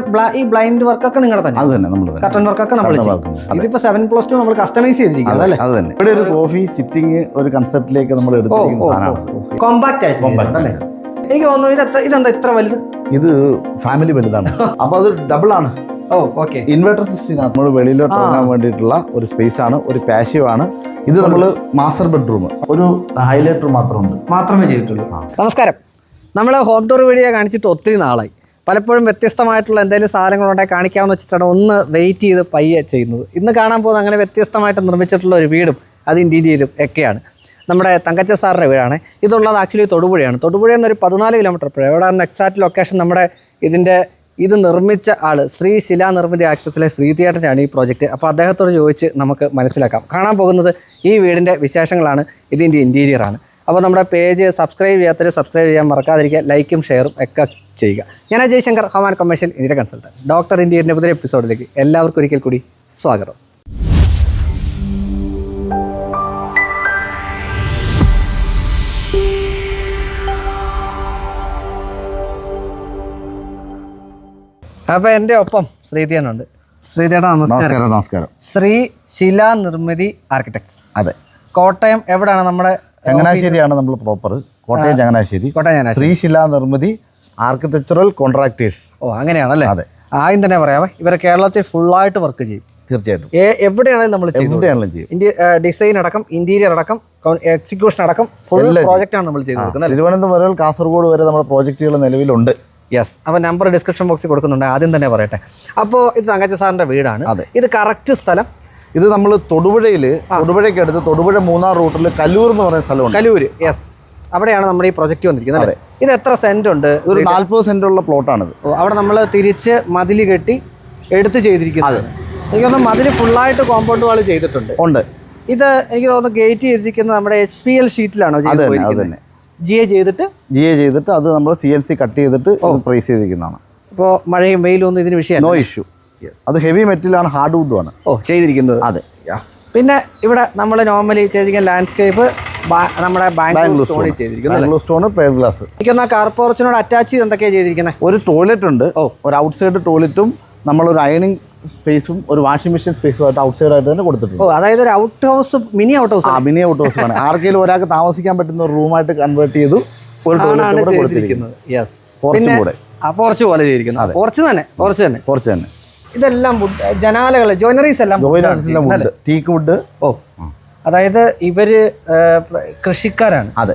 ബ്ല- ഈ ബ്ലൈൻഡ് വർക്കൊക്കെ നിങ്ങളുടെ തന്നെ. അത് തന്നെ നമ്മൾ കർട്ടൻ വർക്കൊക്കെ നമ്മൾ. ഇതിപ്പോ സെവൻ പ്ലസ് ടു നമ്മൾ കസ്റ്റമൈസ് ചെയ്തിരിക്കുന്നത് അല്ലേ? അത് തന്നെ. ഇവിടെ ഒരു കോഫി സിറ്റിംഗ് ഒരു കൺസെപ്റ്റിലേക്ക് നമ്മൾ എടുത്തിരിക്കുന്ന കോമ്പാക്ട് ആയിട്ട് അല്ലേ? എനിക്ക് തോന്നുന്നു ഇത് ഇതെന്താ ഇത്ര വലുത്? ഇത് ഫാമിലി വലുതാണ്. അപ്പൊ അത് ഡബിൾ ആണ്. ഓ ഓക്കെ ഇൻവെർട്ടർ സിസ്റ്റം നമ്മൾ വെളിയിലോട്ട് ഇറങ്ങാൻ വേണ്ടിയിട്ടുള്ള ഒരു സ്പേസ് ആണ് ഒരു പാഷീവ് ആണ്. ഇത് നമ്മൾ മാസ്റ്റർ ബെഡ്റൂം ഒരു ഹൈലൈറ്റർ മാത്രമുണ്ട്. മാത്രമേ ചെയ്തിട്ടുള്ളൂ. നമസ്കാരം. നമ്മൾ ഹോം ടൂർ വീഡിയോ കാണിച്ചിട്ട് ഒത്തിരി നാളായി. പലപ്പോഴും വ്യത്യസ്തമായിട്ടുള്ള എന്തെങ്കിലും സാധനങ്ങളുണ്ടെങ്കിൽ കാണിക്കാമെന്ന് വെച്ചിട്ടാണ് ഒന്ന് വെയിറ്റ് ചെയ്ത് പയ്യെ ചെയ്യുന്നത്. ഇന്ന് കാണാൻ പോകുന്ന അങ്ങനെ വ്യത്യസ്തമായിട്ട് നിർമ്മിച്ചിട്ടുള്ള ഒരു വീടും അത് ഇന്റീരിയലും ഒക്കെയാണ്. നമ്മുടെ തങ്കച്ച സാറിന്റെ വീടാണ്. ഇതുള്ളത് ആക്ച്വലി തൊടുപുഴയാണ്. തൊടുപുഴ എന്നൊരു പതിനാല് കിലോമീറ്റർ പുഴ എവിടെ എക്സാക്ട് ലൊക്കേഷൻ നമ്മുടെ ഇതിന്റെ ഇത് നിർമ്മിച്ച ആൾ ശ്രീ ശിലാ നിർമ്മിതി ശ്രീ ശ്രീതിയേട്ടനാണ് ഈ പ്രോജക്റ്റ് അപ്പോൾ അദ്ദേഹത്തോട് ചോദിച്ച് നമുക്ക് മനസ്സിലാക്കാം. കാണാൻ പോകുന്നത് ഈ വീടിന്റെ വിശേഷങ്ങളാണ്. ഇതിന്റെ ഇന്റീരിയറാണ് അപ്പോൾ നമ്മുടെ പേജ് സബ്സ്ക്രൈബ് ചെയ്യാത്തവർ സബ്സ്ക്രൈബ് ചെയ്യാൻ മറക്കാതിരിക്കുക. ലൈക്കും ഷെയറും ഒക്കെ ചെയ്യുക. ഞാൻ അജയ് ശങ്കർ ഹവാൻ കമേഴ്ഷ്യൽ ഇന്ത്യ കൺസൾട്ടന്റ് ഡോക്ടർ ഇന്ത്യയുടെ പുതിയ എപ്പിസോഡിലേക്ക് എല്ലാവർക്കും ഒരിക്കൽ കൂടി സ്വാഗതം. അപ്പൊ എന്റെ ഒപ്പം ശ്രീതിയനുണ്ട് ശ്രീതിയേട്ട നമസ്കാരം. നമസ്കാരം ശ്രീ ശിലാ നിർമ്മിതി ആർക്കിടെക്ട്സ് അതെ. കോട്ടയം എവിടെയാണ് നമ്മുടെ ചങ്ങനാശ്ശേരിയാണ് നമ്മൾ proper Kottayam Changanassery. Kottayam Sreeshila Nirmithi architectural contractors ഓ അങ്ങനെയാണല്ലേ? അതെ. ആദ്യം തന്നെ പറയാമേ ഇവരെ കേരളത്തിൽ ഫുള്ളായിട്ട് വർക്ക് ചെയ്യും. തീർച്ചയായിട്ടും. എവിടെയാണെങ്കിലും നമ്മൾ എവിടെയാണെങ്കിലും ചെയ്യും. ഇന്ത്യ ഡിസൈൻ അടക്കം ഇന്റീരിയർ അടക്കം എക്സിക്യൂഷൻ അടക്കം ഫുൾ പ്രോജക്റ്റ് ആണ് നമ്മൾ ചെയ്തു കൊടുക്കുന്നത് തിരുവനന്തപുരം കാസർഗോഡ് വരെ നമ്മുടെ പ്രോജക്റ്റുകൾ നിലവിലുണ്ട്. യെസ് അപ്പോൾ നമ്പർ ഡിസ്ക്രിപ്ഷൻ ബോക്സിൽ കൊടുക്കുന്നുണ്ട്. ആദ്യം തന്നെ പറയട്ടെ. അപ്പോൾ ഇത് തങ്കച്ച സാറിന്റെ വീടാണ്. അതെ. ഇത് കറക്റ്റ് സ്ഥലം? ഇത് നമ്മൾ തൊടുപുഴയിൽ തൊടുപുഴയ്ക്ക് അടുത്ത് തൊടുപുഴ മൂന്നാർ റൂട്ടിൽ കല്ലൂർ എന്ന് പറയുന്ന സ്ഥലമുണ്ട്. കല്ലൂർ യെസ് അവിടെയാണ് നമ്മുടെ ഈ പ്രൊജക്റ്റ് വന്നിരിക്കുന്നത് അല്ലേ? ഇത് എത്ര സെന്റ് ഉണ്ട്? ഒരു നാല്പത് സെന്റ് ഉള്ള പ്ലോട്ടാണ് അവിടെ നമ്മൾ തിരിച്ച് മതിൽ കെട്ടി എടുത്ത് ചെയ്തിരിക്കുന്നത് എനിക്ക് തോന്നുന്നു മതിൽ ഫുള്ളായിട്ട് കോമ്പൗണ്ട് വാൾ ചെയ്തിട്ടുണ്ട്. ഉണ്ട്. ഇത് എനിക്ക് തോന്നുന്നു ഗേറ്റ് ചെയ്തിരിക്കുന്നത് നമ്മുടെ എച്ച് പി എൽ ഷീറ്റിലാണോ ചെയ്തിരിക്കുന്നത് ജി എ ചെയ്തിട്ട്? ജി എ ചെയ്തിട്ട് അത് നമ്മൾ സി എൻ സി കട്ട് ചെയ്തിട്ട് പ്രൈസ് ചെയ്തിരിക്കുന്നതാണ്. ഇപ്പോൾ മഴയും വെയിലും ഒന്നും ഇതിന് വിഷയം നോ ഇഷ്യൂ അത് ഹെവി മെറ്റലാണ് ഹാർഡ് വുഡും ആണ്. ഓ ചെയ്തിരിക്കുന്നത്. അതെ. പിന്നെ ഇവിടെ നമ്മൾ നോർമലി ചെയ്തിരിക്കുന്ന ലാൻഡ്സ്കേപ്പ് നമ്മുടെ ബാംഗ്ലൂർ സ്റ്റോൺ ചെയ്തിരിക്കുന്നത് ബാംഗ്ലൂർ സ്റ്റോൺ പേർ ഗ്ലാസ് എനിക്കൊന്ന് കാർ പോർച്ചിനോട് അറ്റാച്ച് ചെയ്ത് എന്തൊക്കെയാണ് ചെയ്തിരിക്കുന്നത് ഒരു ടോയ്ലറ്റ് ഉണ്ട്. ഒരു ഔട്ട് സൈഡ് ടോയ്ലറ്റും നമ്മളൊരു അയണിങ് സ്പേസും ഒരു വാഷിംഗ് മെഷീൻ സ്പേസും ആയിട്ട് ഔട്ട് സൈഡ് ആയിട്ട് തന്നെ കൊടുത്തിട്ടുണ്ട്. ഓ അതായത് ഒരു out house mini out house ആ മിനി ഔട്ട് ഹൗസ് ആണ്. ആർക്കെങ്കിലും ഒരാൾക്ക് താമസിക്കാൻ പറ്റുന്ന ഒരു റൂമായിട്ട് കൺവേർട്ട് ചെയ്തു ഒരു ടോയ്ലറ്റ് കൂടെ കൊടുത്തിരിക്കുന്നത് യെസ് പോർച്ചും കൂടെ. കുറച്ച് പോലെ ചെയ്തിരിക്കുന്നത് കുറച്ച് തന്നെ കുറച്ച് തന്നെ. കുറച്ച് തന്നെ. ഇതെല്ലാം ജനാലകൾ ജോയിനറീസ് എല്ലാം ജോയിനറീസ് എല്ലാം ടീക്ക് വുഡ് ഓ. അതായത് ഇവർ കൃഷിക്കാരാണ്. അതെ.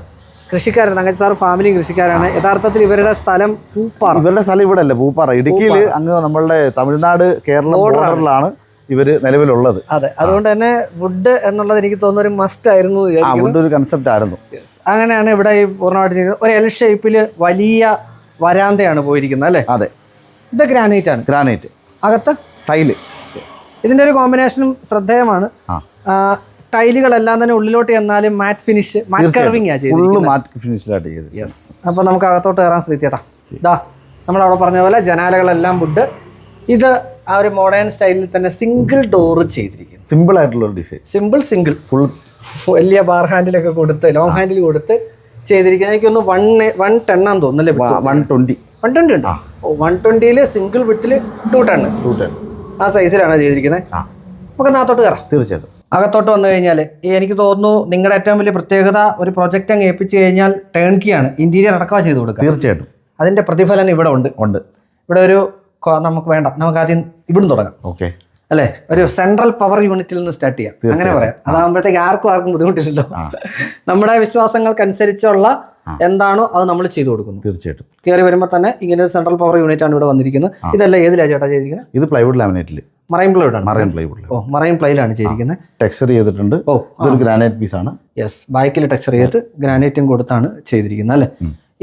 കൃഷിക്കാരാണ്. അങ്ങനെ സാർ ഫാമിലി കൃഷിക്കാരാണ്. യഥാർത്ഥത്തിൽ ഇവരുടെ സ്ഥലം പൂപ്പാറ. ഇവരുടെ സ്ഥലം ഇവിടെ അല്ലേ പൂപ്പാറ. ഇടുക്കിയിൽ അങ്ങ് നമ്മളുടെ തമിഴ്നാട് കേരള ബോർഡറിലാണ് ഇവർ നിലവിലുള്ളത്. അതെ. അതുകൊണ്ട് തന്നെ വുഡ് എന്നുള്ളത് എനിക്ക് തോന്നുന്ന ഒരു മസ്റ്റ് ആയിരുന്നു. വുഡ് ഒരു കൺസെപ്റ്റ് ആയിരുന്നു. അങ്ങനെയാണ് ഇവിടെ ഈ പൂർണമായിട്ട് ചെയ്തത് ഒരു എൽ ഷേപ്പിൽ വലിയ വരാന്തയാണ് പോയിരിക്കുന്നത് അല്ലേ? അതെ. ഇത് ഗ്രാനൈറ്റ് ആണ്. ഗ്രാനൈറ്റ് അകത്ത്? ടൈൽ ഇതിന്റെ ഒരു കോമ്പിനേഷനും ശ്രദ്ധേയമാണ്. ടൈലുകളെല്ലാം തന്നെ ഉള്ളിലോട്ട് ചെന്നാലും മാറ്റ് ഫിനിഷ് മാറ്റ് കർവിംഗ് ചെയ്തത് ഫുള്ള് മാറ്റ് ഫിനിഷിലായിട്ട് ചെയ്ത് യെസ് അപ്പോൾ നമുക്ക് അകത്തോട്ട് കയറാൻ ശ്രദ്ധിച്ചേട്ടാ ഇതാ നമ്മൾ അവിടെ പറഞ്ഞ പോലെ ജനാലകളെല്ലാം വുഡ് ഇത് ആ ഒരു മോഡേൺ സ്റ്റൈലിൽ തന്നെ സിംഗിൾ ഡോർ ചെയ്തിരിക്കുന്നു. സിമ്പിൾ ആയിട്ടുള്ള ഡിസൈൻ സിമ്പിൾ സിംഗിൾ ഫുൾ വലിയ ബാർ ഹാൻഡിലൊക്കെ കൊടുത്ത് ലോങ് ഹാൻഡിൽ കൊടുത്ത് ചെയ്തിരിക്കുന്നത്. എനിക്കൊന്ന് വൺ വൺ ടെൺ ആണെന്ന് തോന്നുന്നല്ലേ വൺ ട്വന്റി വൺ ട്വന്റി ഉണ്ടോ. വൺ ട്വന്റിയിൽ സിംഗിൾ വിട്ടിൽ ടു ടെൺ ടു ടെൻ ആ സൈസിലാണ് ചെയ്തിരിക്കുന്നത്. നമുക്ക് നാത്തോട്ട് കയറാം. തീർച്ചയായിട്ടും. അകത്തോട്ട് വന്നു കഴിഞ്ഞാൽ എനിക്ക് തോന്നുന്നു നിങ്ങളുടെ ഏറ്റവും വലിയ പ്രത്യേകത ഒരു പ്രൊജക്റ്റ് അങ്ങ് ഏൽപ്പിച്ചു കഴിഞ്ഞാൽ ടേൺ കീ ആണ്. ഇന്റീരിയർ അടക്കം ചെയ്ത് കൊടുക്കുക. തീർച്ചയായിട്ടും. അതിന്റെ പ്രതിഫലനം ഇവിടെ ഉണ്ട്. ഉണ്ട്. ഇവിടെ ഒരു നമുക്ക് വേണ്ട. നമുക്ക് ആദ്യം ഇവിടുന്ന് തുടങ്ങാം. ഓക്കെ. അല്ലെ? ഒരു സെൻട്രൽ പവർ യൂണിറ്റിൽ നിന്ന് സ്റ്റാർട്ട് ചെയ്യാം. അങ്ങനെ പറയാം. അതാകുമ്പോഴത്തേക്ക് ആർക്കും ആർക്കും ബുദ്ധിമുട്ടില്ലല്ലോ. നമ്മുടെ വിശ്വാസങ്ങൾക്കനുസരിച്ചുള്ള എന്താണോ അത് നമ്മൾ ചെയ്തു കൊടുക്കുന്നു. തീർച്ചയായിട്ടും. കയറി വരുമ്പോൾ തന്നെ ഇങ്ങനെ ഒരു സെൻട്രൽ പവർ യൂണിറ്റ് ആണ് ഇവിടെ വന്നിരിക്കുന്നത്. ഇതല്ല ഏതിലാണ് ചേട്ടാ ചെയ്തിരിക്കുന്നത്? ഇത് പ്ലൈവുഡ് ലാമിനേറ്റിൽ മറൈൻ പ്ലൈവുഡ് ആണ്. Marine plywood. ഓ മറൈൻ പ്ലൈലാണ് ചെയ്തിരിക്കുന്നത് ടെക്സ്ചർ ചെയ്തിട്ടുണ്ട്. ഓ ഇതൊരു ഗ്രാനൈറ്റ് പീസ് ആണ് യെസ് ബാക്കിൽ ടെക്സ്ചർ ചെയ്തിട്ട് ഗ്രാനൈറ്റും കൊടുത്താണ് ചെയ്തിരിക്കുന്നത് അല്ലേ?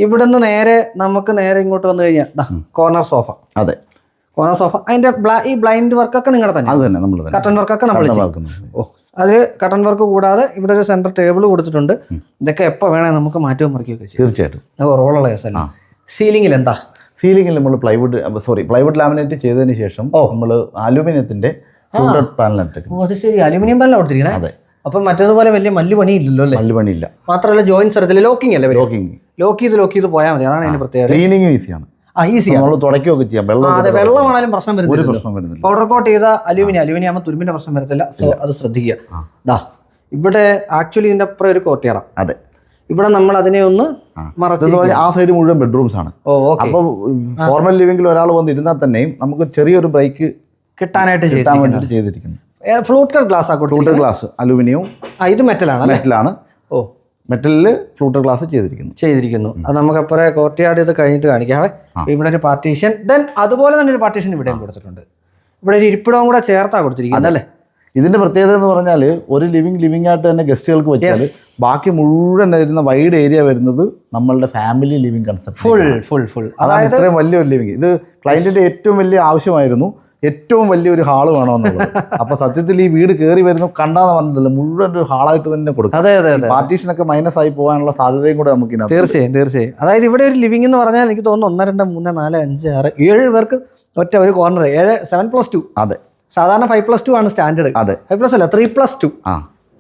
ഇവിടുന്ന് നേരെ നമുക്ക് നേരെ ഇങ്ങോട്ട് വന്നു കഴിഞ്ഞാൽ കോർണർ സോഫ അതെ. കോർണർ സോഫ അതിന്റെ ഈ ബ്ലൈൻഡ് വർക്ക് ഒക്കെ നിങ്ങളുടെ തന്നെ? അത് തന്നെ നമ്മൾ കട്ടൺ വർക്കൊക്കെ നമ്മൾ ഓ അത് കട്ടൺ വർക്ക് കൂടാതെ ഇവിടെ ഒരു സെന്റർ ടേബിൾ കൊടുത്തിട്ടുണ്ട്. ഇതൊക്കെ എപ്പോൾ വേണേ നമുക്ക് മാറ്റവും മറിക്കുകയൊക്കെ ചെയ്യാം. തീർച്ചയായിട്ടും. റോളുള്ള കേസല്ല സീലിംഗിൽ എന്താ? സീലിംഗിൽ നമ്മൾ പ്ലൈവുഡ് സോറി പ്ലൈവുഡ് ലാമിനേറ്റ് ചെയ്തതിന് ശേഷം നമ്മൾ അലൂമിനിയത്തിന്റെ അപ്പൊ പാനലിട്ട് അത് ശരി. അലുമിനിയം പാലാണ് കൊടുത്തിരിക്കണേ? അതെ. അപ്പം മറ്റേതുപോലെ വലിയ മല്ല് പണിയില്ലല്ലോ അല്ലേ? മല്ല് പണിയില്ല മാത്രമല്ല ജോയിന്റ് സ്ഥലത്തിൽ ലോക്കിംഗ് അല്ലേ ലോക്കിംഗ് ലോക്ക് ചെയ്ത് ലോക്ക് ചെയ്ത് പോയാൽ മതി. അതാണ് അതിന്റെ പ്രത്യേകത. ക്ലീനിങ് ഈസിയാണ് ആ ഈസിയാണ് നമ്മൾ തുടക്കുകയൊക്കെ ചെയ്യാം. വെള്ളം അതെ വെള്ളമാണാലും പ്രശ്നം ഒരു വരുന്നില്ല പ്രശ്നം വരുന്നില്ല. പൗഡർ കോട്ട് ചെയ്ത അലൂമിനിയം അലൂമിനിയം ആകുമ്പോൾ തുരുമ്പിന്റെ പ്രശ്നം വരത്തില്ല. സോ അത് ശ്രദ്ധിക്കുക. ദാ ഇവിടെ ആക്ച്വലി ഇതിന്റെ അപ്പുറം ഒരു കോട്ടയറ അതെ. ഇവിടെ നമ്മൾ അതിനെ ഒന്ന്. മറച്ച് ആ സൈഡ് മുഴുവൻ ബെഡ്റൂംസ് ആണ്. അപ്പൊ അപ്പോൾ ഫോർമൽ ലിവിംഗിൽ ഒരാൾ വന്ന് ഇരുന്നാൽ തന്നെയും നമുക്ക് ചെറിയൊരു ബ്രേക്ക് കിട്ടാനായിട്ട് കിട്ടാൻ വേണ്ടിയിട്ട് ചെയ്തിരിക്കുന്നു. ഫ്ലൂട്ടർ ഗ്ലാസ് ആ ഫ്ലൂട്ടർ ഗ്ലാസ് അലുമിനിയവും ആ ഇത് മെറ്റലാണ് മെറ്റലാണ് ഓ. മെറ്റലിൽ ഫ്ലൂട്ടർ ഗ്ലാസ് ചെയ്തിരിക്കുന്നു. ചെയ്തിരിക്കുന്നു. അത് നമുക്ക് അപ്പുറം കോർട്ടിയാട് ഇത് കഴിഞ്ഞിട്ട് കാണിക്കാവേ ഇവിടെ ഒരു പാർട്ടീഷൻ ദെൻ അതുപോലെ തന്നെ ഒരു പാർട്ടീഷൻ ഇവിടെയും കൊടുത്തിട്ടുണ്ട്. ഇവിടെ ഒരു ഇരിപ്പിടവും കൂടെ ചേർത്താ കൊടുത്തിരിക്കുന്നത് അല്ലേ? ഇതിന്റെ പ്രത്യേകത എന്ന് പറഞ്ഞാൽ ഒരു ലിവിങ് ലിവിങ് ആയിട്ട് തന്നെ ഗസ്റ്റുകൾക്ക് വെച്ചാൽ ബാക്കി മുഴുവൻ വരുന്ന വൈഡ് ഏരിയ വരുന്നത് നമ്മളുടെ family living concept full full full അതാണ് ഇത്രയും വലിയൊരു ലിവിങ് ഇത് ക്ലയന്റിന്റെ ഏറ്റവും വലിയ ആവശ്യമായിരുന്നു. ഏറ്റവും വലിയൊരു ഹാൾ വേണമെന്നുള്ളത് അപ്പൊ സത്യത്തിൽ ഈ വീട് കയറി വരുന്നു കണ്ടാന്ന് പറഞ്ഞില്ല മുഴുവൻ ഒരു ഹാളായിട്ട് തന്നെ കൊടുക്കും. അതെ അതെ പാർട്ടീഷനൊക്കെ മൈനസ് ആയി പോകാനുള്ള സാധ്യതയും കൂടെ നമുക്ക് തീർച്ചയായും തീർച്ചയായും. അതായത് ഇവിടെ ഒരു ലിവിംഗ് എന്ന് പറഞ്ഞാൽ എനിക്ക് തോന്നുന്നു ഒന്ന് രണ്ട് മൂന്ന് നാല് അഞ്ച് ആറ് ഏഴ് പേർക്ക് ഒറ്റ ഒരു കോർണർ ഏഴ് സെവൻ പ്ലസ് ടു അതെ. സാധാരണ ഫൈവ് പ്ലസ് ടു ആണ് സ്റ്റാൻഡേർഡ് അതെ. ഫൈവ് പ്ലസ് അല്ല ത്രീ പ്ലസ് ടു ആ.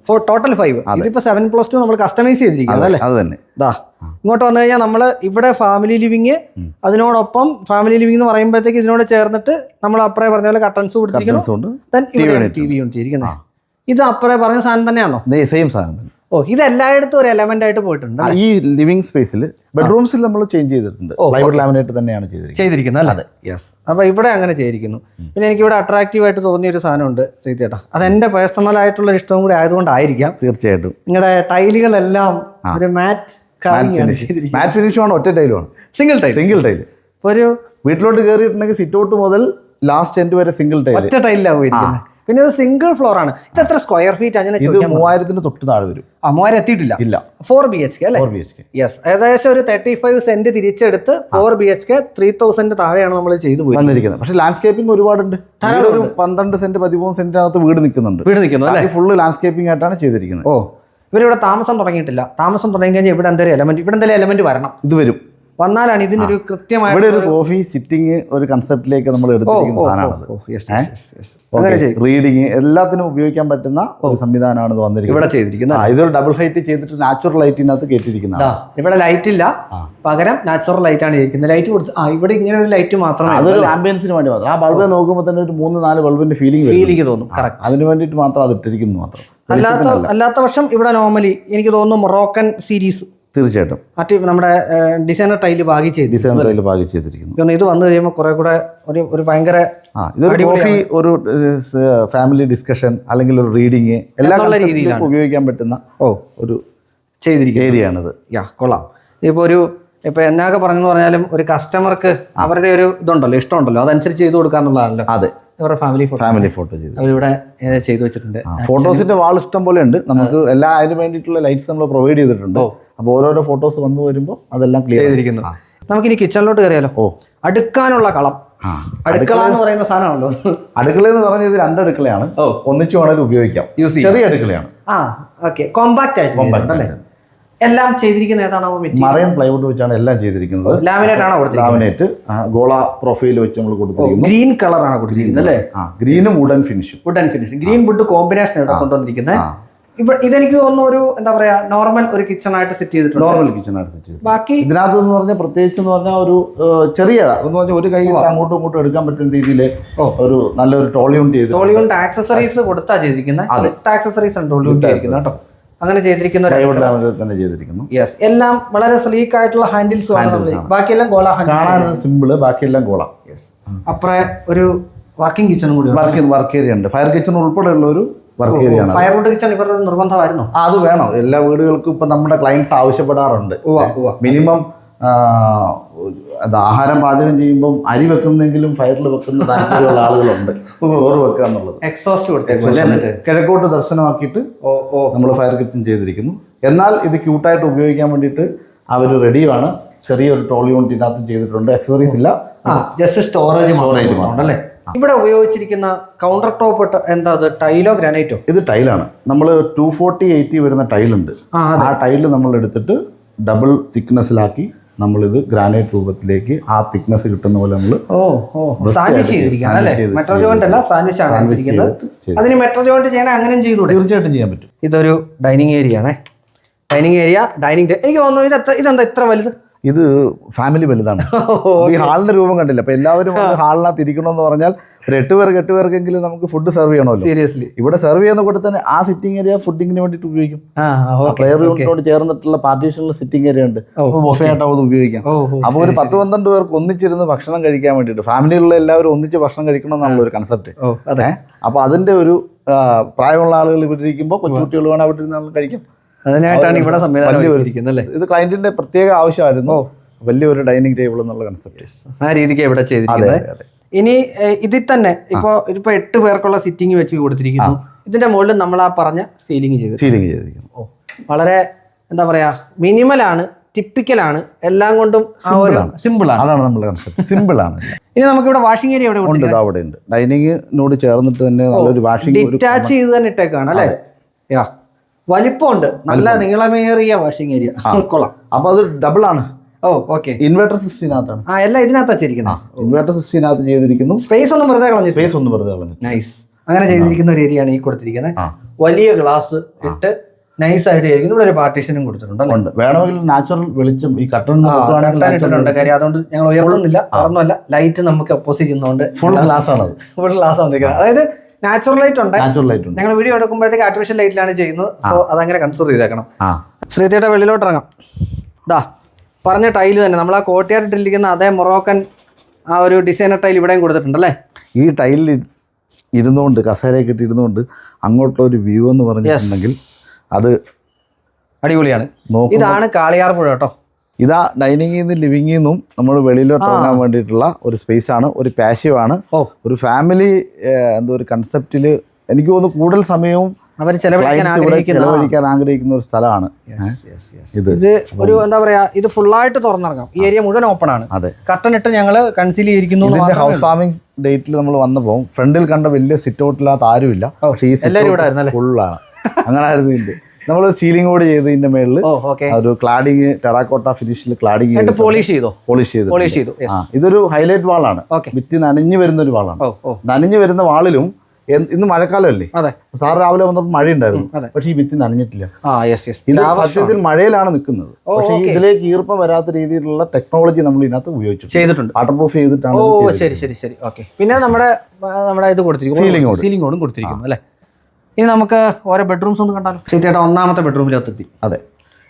ഫോർ ടോട്ടൽ ഫൈവ് ഇതിപ്പോ സെവൻ പ്ലസ് ടു നമ്മൾ കസ്റ്റമൈസ് ചെയ്തിരിക്കുന്നത് അല്ലേ? അത് തന്നെ. ദാ ഇങ്ങോട്ട് വന്നു കഴിഞ്ഞാൽ നമ്മൾ ഇവിടെ ഫാമിലി ലിവിങ് അതിനോടൊപ്പം ഫാമിലി ലിവിംഗ് എന്ന് പറയുമ്പോഴത്തേക്ക് ഇതിനോട് ചേർന്നിട്ട് നമ്മൾ അപ്പറേ പറഞ്ഞ പോലെ കട്ടൻസ് കൊടുത്തിരിക്കുന്നു ടി വി ഇരിക്കുന്നത്. ഇത് അപ്പറേ പറഞ്ഞ സാധനം തന്നെയാണോ? സെയിം സാധനം തന്നെ. ഓ ഇത് എല്ലായിടത്തും ഒരു എലമെന്റ് ആയിട്ട് പോയിട്ടുണ്ട് ഈ ലിവിംഗ് സ്പേസിൽ ബെഡ്റൂംസിൽ നമ്മൾ ചേഞ്ച് ചെയ്തിട്ടുണ്ട്. പ്ലൈവുഡ് ലാമിനേറ്റ് തന്നെയാണ് ചെയ്തിരിക്കുന്നത്. ചെയ്തിരിക്കുന്നത് അല്ലേ? യെസ് അപ്പൊ ഇവിടെ അങ്ങനെ ചെയ്തിരിക്കുന്നു. പിന്നെ എനിക്ക് ഇവിടെ അട്രാക്റ്റീവ് ആയിട്ട് തോന്നിയ ഒരു സാധനം ഉണ്ട് സീതേട്ടാ അത് എന്റെ പേഴ്സണൽ ആയിട്ടുള്ള ഇഷ്ടവും കൂടി ആയതുകൊണ്ടായിരിക്കാം. തീർച്ചയായിട്ടും. നിങ്ങളുടെ ടൈലുകളെല്ലാം ഒരു മാറ്റ് മാറ്റ് ഫിനിഷും ആണ് ഒറ്റ ടൈലും ആണ്. സിംഗിൾ ടൈൽ സിംഗിൾ ടൈൽ ഒരു വീട്ടിലോട്ട് കയറിയിട്ടുണ്ടെങ്കിൽ സിറ്റ് ഔട്ട് മുതൽ ലാസ്റ്റ് എൻഡ് വരെ സിംഗിൾ ടൈൽ ഒറ്റ ടൈലിലാണ് പോയിരിക്കുന്നത്. പിന്നെ ഇത് സിംഗിൾ ഫ്ലോർ ആണ്. ഇത് എത്ര സ്ക്വയർ ഫീറ്റ് അങ്ങനെ ഇത് മൂവായിരത്തിന് തൊട്ട് താഴെ വരും. ആ മൂവായിരം എത്തിയിട്ടില്ല. ഇല്ല. ഫോർ ബി എച്ച് കെ അല്ലേ? Four B H K yes ഏകദേശം ഒരു thirty five cent തിരിച്ചെടുത്ത് four B H K three thousand താഴെയാണ് നമ്മൾ ചെയ്തു പോയി. വന്നിരിക്കുന്നത്. പക്ഷെ ലാൻഡ്സ്കേപ്പിംഗ് ഒരുപാടുണ്ട്. വീട് ഒരു പന്ത്രണ്ട് സെന്റ് പതിമൂന്ന് സെന്റിനകത്ത് വീട് നിൽക്കുന്നുണ്ട്. വീട് നിൽക്കുന്നു അല്ലേ? ഫുള്ള് ലാൻഡ്സ്കേപ്പിംഗ് ആയിട്ടാണ് ചെയ്തിരിക്കുന്നത്. ഓ. ഇവരിവിടെ താമസം തുടങ്ങിയിട്ടില്ല. താമസം തുടങ്ങി കഴിഞ്ഞാൽ ഇവിടെ എന്തെങ്കിലും എലമെന്റ് ഇവിടെ എന്തെങ്കിലും എലമെന്റ് വരണം. ഇത് വരും. വന്നാലാണ് ഇതിനൊരു കൃത്യമായ ഇവിടെ ഒരു കോഫി സിറ്റിംഗ് ഒരു കൺസെപ്റ്റിലേക്ക് നമ്മൾ എടുത്തിരിക്കുന്ന റീഡിങ് എല്ലാത്തിനും ഉപയോഗിക്കാൻ പറ്റുന്ന ഒരു സംവിധാനമാണ് ഇത് വന്നിരിക്കുന്നത്. ഇവിടെ ചെയ്തിരിക്കുന്നത് ഇതൊരു ഡബിൾ ഹൈറ്റ് ചെയ്തിട്ട് നാച്ചുറൽ ലൈറ്റിനകത്ത് കേട്ടിരിക്കുന്നത് ഇവിടെ ലൈറ്റ് ഇല്ല. പകരം നാച്ചുറൽ ലൈറ്റ് ആണ് ചെയ്തിരിക്കുന്നത് ലൈറ്റ് കൊടുത്ത് ആ ഇവിടെ ഇങ്ങനെ ഒരു ലൈറ്റ് മാത്രമേ അതൊരു ആംബിയൻസിന് വേണ്ടി മാത്രം. ആ ബൾബ് നോക്കുമ്പോൾ തന്നെ ഒരു മൂന്ന് നാല് ബൾബിന്റെ ഫീലിംഗ് ഫീലിംഗ് തോന്നും അതിന് വേണ്ടിയിട്ട് മാത്രം അത് ഇട്ടിരിക്കുന്നു മാത്രം. അല്ലാത്ത അല്ലാത്ത പക്ഷം ഇവിടെ നോർമലി എനിക്ക് തോന്നുന്നു മൊറോക്കൻ സീരീസ് തീർച്ചയായിട്ടും. മറ്റേ നമ്മുടെ ഡിസൈനർ ടൈൽ ഭാഗി ചെയ്ത് ഡിസൈനർ ടൈൽ ഭാഗി ചെയ്തിരിക്കുന്നു. ഇത് വന്നു കഴിയുമ്പോൾ കുറെ കൂടെ ഒരു ഒരു ഭയങ്കര ആ ഇതൊരു കോഫി ഒരു ഫാമിലി ഡിസ്കഷൻ അല്ലെങ്കിൽ ഒരു റീഡിങ് എല്ലാ എന്നുള്ള concept ലും രീതിയിലാണ്. ഉപയോഗിക്കാൻ പറ്റുന്ന ഓ. ഒരു ചെയ്തിരിക്കുന്ന. ഏരിയയാണിത്. യാ കൊള്ളാം. ഇപ്പോൾ ഒരു ഇപ്പൊ എന്നാകെ പറഞ്ഞെന്ന് പറഞ്ഞാലും ഒരു കസ്റ്റമർക്ക് അവരുടെ ഒരു ഇതുണ്ടല്ലോ ഇഷ്ടമുണ്ടല്ലോ. അതനുസരിച്ച് ചെയ്തു കൊടുക്കാന്നുള്ളതാണല്ലോ. അതെ. അവരുടെ ഫാമിലി ഫോട്ടോ ഫാമിലി ഫോട്ടോ ചെയ്തു. അവരിവിടെ ചെയ്തു വെച്ചിട്ടുണ്ട്. ഫോട്ടോസിന്റെ വാൾ ഇഷ്ടം പോലെ ഉണ്ട് നമുക്ക് എല്ലാ അതിന് വേണ്ടിയിട്ടുള്ള ലൈറ്റ്സ് നമ്മൾ പ്രൊവൈഡ് ചെയ്തിട്ടുണ്ട്. അപ്പോൾ ഓരോരോ ഫോട്ടോസ് വന്നു വരുമ്പോൾ അതെല്ലാം ക്ലിയർ ചെയ്തിരിക്കുന്നു. നമുക്ക് നമുക്കിനി കിച്ചണിലോട്ട് കയറിയാലോ? ഓ. അടുക്കാനുള്ള കളം. അടുക്കള എന്ന് പറയുന്ന സാധനമാണല്ലോ അടുക്കള എന്ന് പറഞ്ഞത് രണ്ട് അടുക്കളയാണ്. ഒന്നിച്ചു വേണമെങ്കിൽ ഉപയോഗിക്കാം. ചെറിയ അടുക്കളയാണ്. ആ ഓക്കെ കോമ്പാക്ട് ആയിട്ട് കോമ്പാക്ട് അല്ലേ? എല്ലാം ചെയ്തിരിക്കുന്ന ഏതാണോ മറിയൻ പ്ലൈവുഡ് വെച്ചാണ് എല്ലാം ചെയ്തിരിക്കുന്നത്. ലാമിനേറ്റ് ആണോ കൊടുത്തിരിക്കുന്നത്? ലാമിനേറ്റ് ഗോള പ്രൊഫൈൽ വെച്ച് നമ്മൾ കൊടുത്തിരിക്കുന്നു. ഗ്രീൻ കളറാണ് കൊടുത്തിരിക്കുന്നത് അല്ലേ? ആ ഗ്രീനും wooden ഫിനിഷും wooden finish green wood combination ഇവിടെ കൊണ്ടുവന്നിരിക്കുന്നത് ഇപ്പൊ ഇതെനിക്ക് തോന്നുന്നു ഒരു എന്താ പറയാ നോർമൽ ഒരു കിച്ചൺ ആയിട്ട് സെറ്റ് ചെയ്തിട്ടുണ്ട്. നോർമൽ കിച്ചൺ ആയിട്ട് സെറ്റ് ചെയ്തു ബാക്കി ഇതിനകത്ത് എന്ന് പറഞ്ഞാൽ പ്രത്യേകിച്ച് എന്ന് പറഞ്ഞാൽ ഒരു ചെറിയ എന്ന് പറഞ്ഞാൽ ഒരു കൈ അങ്ങോട്ടും ഇങ്ങോട്ടും എടുക്കാൻ പറ്റുന്ന രീതിയിൽ ഒരു നല്ലൊരു ടോളിയുണ്ട് ചെയ്തു ടോളിവുഡ് ആക്സസറീസ് കൊടുത്താ ചെയ്തിരിക്കുന്നത് ആക്സസറീസ് ആണ് ടോളിവുഡ് ചെയ്തിരിക്കുന്നത് കേട്ടോ. അങ്ങനെ ചെയ്തിരിക്കുന്ന തന്നെ ചെയ്തിരിക്കുന്നു. യെസ് എല്ലാം വളരെ സ്ലീക്ക് ആയിട്ടുള്ള ഹാൻഡിൽസ് ബാക്കിയെല്ലാം ഗോള കാണാൻ സിമ്പിൾ ബാക്കിയെല്ലാം ഗോള. യെസ് അപ്പറേ ഒരു വർക്കിംഗ് കിച്ചണും കൂടി വർക്ക് വർക്ക് ഏരിയ ഉണ്ട്. ഫയർ കിച്ചൺ ഉൾപ്പെടെയുള്ള ഒരു വർക്ക് ഏരിയ ആണ്. ഫയർവുഡ് കിച്ചൺ ഇവരുടെ നിർബന്ധമായിരുന്നു. അത് വേണം. എല്ലാ വീടുകൾക്കും ഇപ്പൊ നമ്മുടെ ക്ലയൻസ് ആവശ്യപ്പെടാറുണ്ട്. മിനിമം അത് ആഹാരം പാചകം ചെയ്യുമ്പം അരി വെക്കുന്നെങ്കിലും ഫയറിൽ വെക്കുന്ന താല്പര്യമുള്ള ആളുകളുണ്ട്. ചോറ് വെക്കുക എന്നുള്ളത്. എക്സോസ്റ്റ് കൊടുത്തേക്കും കിഴക്കോട്ട് ദർശനമാക്കിയിട്ട് നമ്മൾ ഫയർ കിച്ചൺ ചെയ്തിരിക്കുന്നു. എന്നാൽ ഇത് ക്യൂട്ടായിട്ട് ഉപയോഗിക്കാൻ വേണ്ടിയിട്ട് അവർ റെഡിയാണ് ചെറിയൊരു ട്രോളി യൂണിറ്റ് ഇതിനകത്ത് ചെയ്തിട്ടുണ്ട്. അക്സസറീസ് ഇല്ല. ജസ്റ്റ് സ്റ്റോറേജ് സ്റ്റോറേജ് മാത്രമല്ലേ ഇവിടെ ഉപയോഗിച്ചിരിക്കുന്ന കൗണ്ടർ ടോപ്പ് എന്താ അത്? ടൈലോ ഗ്രാനൈറ്റോ? ഇത് ടൈലാണ്. നമ്മൾ ടു ഫോർട്ടി എയ്റ്റി വരുന്ന ടൈലുണ്ട്. ആ ടൈൽ നമ്മൾ എടുത്തിട്ട് ഡബിൾ തിക്നെസ്സിലാക്കി നമ്മളിത് ഗ്രാനൈറ്റ് രൂപത്തിലേക്ക് ആ തിക്നെസ് കിട്ടുന്ന പോലെ നമ്മൾ മെട്രോ ജോയിന്റ് അല്ല? സാൻഡ്വിച്ച് ആണ് Sandwich വെച്ചിരിക്കുന്നത്. അതിന് മെട്രോ ജോയിന്റ് ചെയ്യണേ അങ്ങനെ തീർച്ചയായിട്ടും ചെയ്യാൻ പറ്റും. ഇതൊരു ഡൈനിങ് ഏരിയ ആണേ. ഡൈനിങ് ഏരിയ ഡൈനിങ് എനിക്ക് തോന്നുന്നു ഇത് ഇതെന്താ ഇത്ര വലുത്? ഇത് ഫാമിലി വലുതാണ്. ഈ ഹാളിന്റെ രൂപം കണ്ടില്ല? അപ്പൊ എല്ലാവരും ഹാളിനകത്ത് ഇരിക്കണമെന്ന് പറഞ്ഞാൽ ഒരു എട്ട് പേർക്ക് എട്ട് പേർക്കെങ്കിലും നമുക്ക് ഫുഡ് സെർവ് ചെയ്യണമല്ലോ. സീരിയസ്ലി ഇവിടെ സെർവ് ചെയ്യുന്ന കൂടെ തന്നെ ആ സിറ്റിംഗ് ഏരിയ ഫുഡിങ്ങിന് വേണ്ടിയിട്ട് ഉപയോഗിക്കും. പ്ലെയർ ചേർന്നിട്ടുള്ള പാർട്ടീഷനിൽ സിറ്റിംഗ് ഏരിയ ഉണ്ട്. ബൊഫേ ആയിട്ട് അത് ഉപയോഗിക്കാം. അപ്പോൾ ഒരു പത്ത് പന്ത്രണ്ട് പേർക്ക് ഒന്നിച്ചിരുന്ന് ഭക്ഷണം കഴിക്കാൻ വേണ്ടിയിട്ട് ഫാമിലിയിലുള്ള എല്ലാവരും ഒന്നിച്ച് ഭക്ഷണം കഴിക്കണം എന്നുള്ള ഒരു കൺസെപ്റ്റ് അതെ. അപ്പോൾ അതിന്റെ ഒരു പ്രായമുള്ള ആളുകൾ ഇവിടെ ഇരിക്കുമ്പോൾ കൊച്ചുകുട്ടികൾ വേണം അവിടെ ഇരുന്ന് കഴിക്കാം. അതിനായിട്ടാണ് ഇവിടെ സംവിധാനം അല്ലേ? ഇത് ക്ലയന്റിന്റെ പ്രത്യേക ആവശ്യമായിരുന്നു വലിയൊരു ഡൈനിങ് ടേബിൾ എന്നുള്ള കൺസെപ്റ്റ് ആ രീതിക്ക് ഇവിടെ ചെയ്തിരിക്കുന്നത്. ഇനി ഇതിൽ തന്നെ ഇപ്പോ ഇപ്പൊ എട്ട് പേർക്കുള്ള സിറ്റിംഗ് വെച്ച് കൊടുത്തിരിക്കുന്നു. ഇതിന്റെ മുകളിൽ നമ്മൾ ആ പറഞ്ഞ സീലിംഗ് ചെയ്ത്. സീലിംഗ് ചെയ്തിരിക്കുന്നു. വളരെ എന്താ പറയാ മിനിമൽ ആണ് ടിപ്പിക്കൽ ആണ് എല്ലാം കൊണ്ടും സിമ്പിൾ ആണ്. അതാണ് നമ്മുടെ കൺസെപ്റ്റ് സിമ്പിൾ ആണ്. ഇനി നമുക്ക് ഇവിടെ വാഷിംഗ് ഏരിയ ഇവിടെ ഉണ്ട് അവിടെ ഉണ്ട്. ഡൈനിങ്ങിനോട് ചേർന്നിട്ട് തന്നെ നല്ലൊരു വാഷിംഗ് ഡിറ്റാച്ച് ചെയ്ത് തന്നെ ഇട്ടേക്കാണ് അല്ലേ? യാ. വലിപ്പമുണ്ട്. നല്ല നീളമേറിയ വാഷിംഗ് ഏരിയ കൊള്ളാം. അപ്പോൾ അത് ഡബിൾ ആണ്. ഓ ഓക്കെ ഇൻവെർട്ടർ സിസ്റ്റിനകത്താണ് ആ എല്ലാം ഇതിനകത്ത് വെച്ചിരിക്കുന്നത്. ഇൻവെർട്ടർ സിസ്റ്റിനകത്ത് ചെയ്തിരിക്കുന്നു. സ്പേസ് ഒന്നും വെറുതെ കളഞ്ഞു സ്പേസ് ഒന്നും വെറുതെ കളഞ്ഞു നൈസ് അങ്ങനെ ചെയ്തിരിക്കുന്ന ഒരു ഏരിയ ആണ് ഈ കൊടുത്തിരിക്കുന്നത്. വലിയ ഗ്ലാസ് ഇട്ട് നൈസ് ആയിട്ട് ചെയ്തിരിക്കുന്നു. ഇവിടെ ഒരു പാർട്ടീഷനും കൊടുത്തിട്ടുണ്ട് വേണമെങ്കിൽ നാച്ചുറൽ വെളിച്ചം ഈ കട്ടൺ ഇട്ടിട്ടുണ്ട്. കാര്യം അതുകൊണ്ട് ഞങ്ങൾ ഉയർത്തുന്നില്ല പറഞ്ഞല്ല ലൈറ്റ് നമുക്ക് ഒപ്പോസിറ്റ് ചെയ്യുന്നതുകൊണ്ട് ഫുൾ ഗ്ലാസ് ആണ് ഫുൾ ഗ്ലാസ് ആണ് അതായത് നാച്ചുറൽ ലൈറ്റ് ഉണ്ട്. നാച്ചുറൽ ലൈറ്റ് ഉണ്ട്. ഞങ്ങൾ വീഡിയോ എടുക്കുമ്പോഴത്തേക്ക് ആർട്ടിഫിഷ്യൽ ലൈറ്റിലാണ് ചെയ്യുന്നത്. സോ അതങ്ങനെ കൺസിഡർ ചെയ്തേക്കണം. ശ്രീതയുടെ വെളിയിലോട്ട് ഇറങ്ങാം ദാ പറഞ്ഞ ടൈൽ തന്നെ. നമ്മൾ ആ കോട്ടയാട്ടിട്ടിരിക്കുന്ന അതേ മൊറോക്കൻ ആ ഒരു ഡിസൈനർ ടൈൽ ഇവിടെയും കൊടുത്തിട്ടുണ്ട് അല്ലേ? ഈ ടൈലിൽ ഇരുന്നുകൊണ്ട് കസേരയൊക്കെ ഇട്ട് ഇരുന്നുകൊണ്ട് അങ്ങോട്ടുള്ള ഒരു വ്യൂ എന്ന് പറഞ്ഞിട്ടുണ്ടെങ്കിൽ അത് അടിപൊളിയാണ്. ഇതാണ് കാളിയാർ പുഴ കേട്ടോ. ഇതാ ഡൈനിങ്ങിൽ നിന്ന് ലിവിങ്ങിൽ നിന്നും നമ്മൾ വെളിയിലോട്ട് ഇറങ്ങാൻ വേണ്ടിയിട്ടുള്ള ഒരു സ്പേസ് ആണ് ഒരു പാഷീവാണ് ഒരു ഫാമിലി എന്തോ ഒരു കൺസെപ്റ്റിൽ എനിക്ക് തോന്നുന്നു കൂടുതൽ സമയവും അവർ ചെലവഴിക്കാൻ ആഗ്രഹിക്കുന്ന ഒരു സ്ഥലമാണ്. ഇത് ഒരു എന്താ പറയാ ഇത് ഫുള്ളായിട്ട് തുറന്നിറങ്ങാം. ഈ ഏരിയ മുഴുവൻ ഓപ്പൺ ആണ്. അതെ. കട്ടൻ ഇട്ട് ഞങ്ങൾ കൺസീൽ ചെയ്തിരിക്കുന്നു ഇതിന്റെ ഹൗസ് ഫാമിംഗ് ഡേറ്റിൽ നമ്മൾ വന്നപ്പോൾ ഫ്രണ്ടിൽ കണ്ട വലിയ സിറ്റ് ഔട്ടില്ലാത്ത ആരുമില്ല. പക്ഷേ ഈ എല്ലാവരും ഇവിടെ ആയിരുന്നു ഫുള്ളാണ് അങ്ങനെ ആയിരുന്നു നമ്മൾ സീലിംഗ് കൂടി ചെയ്ത് ഇതിന്റെ മേളിൽ ഓക്കെ ഒരു ക്ലാഡിങ് ടെറാക്കോട്ട ഫിനിഷിൽ ക്ലാഡിങ് പോളിഷ് ചെയ്തോ? പോളിഷ് ചെയ്തു. പോളിഷ് ചെയ്തു ഇതൊരു ഹൈലൈറ്റ് വാളാണ് വിറ്റ് നനഞ്ഞു വരുന്ന ഒരു വാളാണ് നനഞ്ഞു വരുന്ന വാളിലും ഇന്ന് മഴക്കാലമല്ലേ? സാർ രാവിലെ വന്നപ്പോൾ മഴ ഉണ്ടായിരുന്നു പക്ഷേ ഈ ഭിത്തി നനഞ്ഞിട്ടില്ല. ഇത് സത്യത്തിൽ മഴയിലാണ് നിൽക്കുന്നത്. പക്ഷെ ഇതിലേക്ക് ഈർപ്പം വരാത്ത രീതിയിലുള്ള ടെക്നോളജി നമ്മൾ ഇതിനകത്ത് ഉപയോഗിച്ചു ചെയ്തിട്ടുണ്ട്. വാട്ടർ പ്രൂഫ് ചെയ്തിട്ടാണ് ശരി ശരി ശരി. ഓക്കെ പിന്നെ നമ്മുടെ നമ്മുടെ ഇത് കൊടുത്തിരിക്കും സീലിംഗ്. സീലിംഗ് കൊടുത്തിരിക്കുന്നു അല്ലേ? ഇനി നമുക്ക് ഓരോ ബെഡ്റൂംസ് ഒന്ന് കണ്ടാലോ? ചേട്ടാ ഒന്നാമത്തെ ബെഡ്റൂമിലെത്തി അതെ.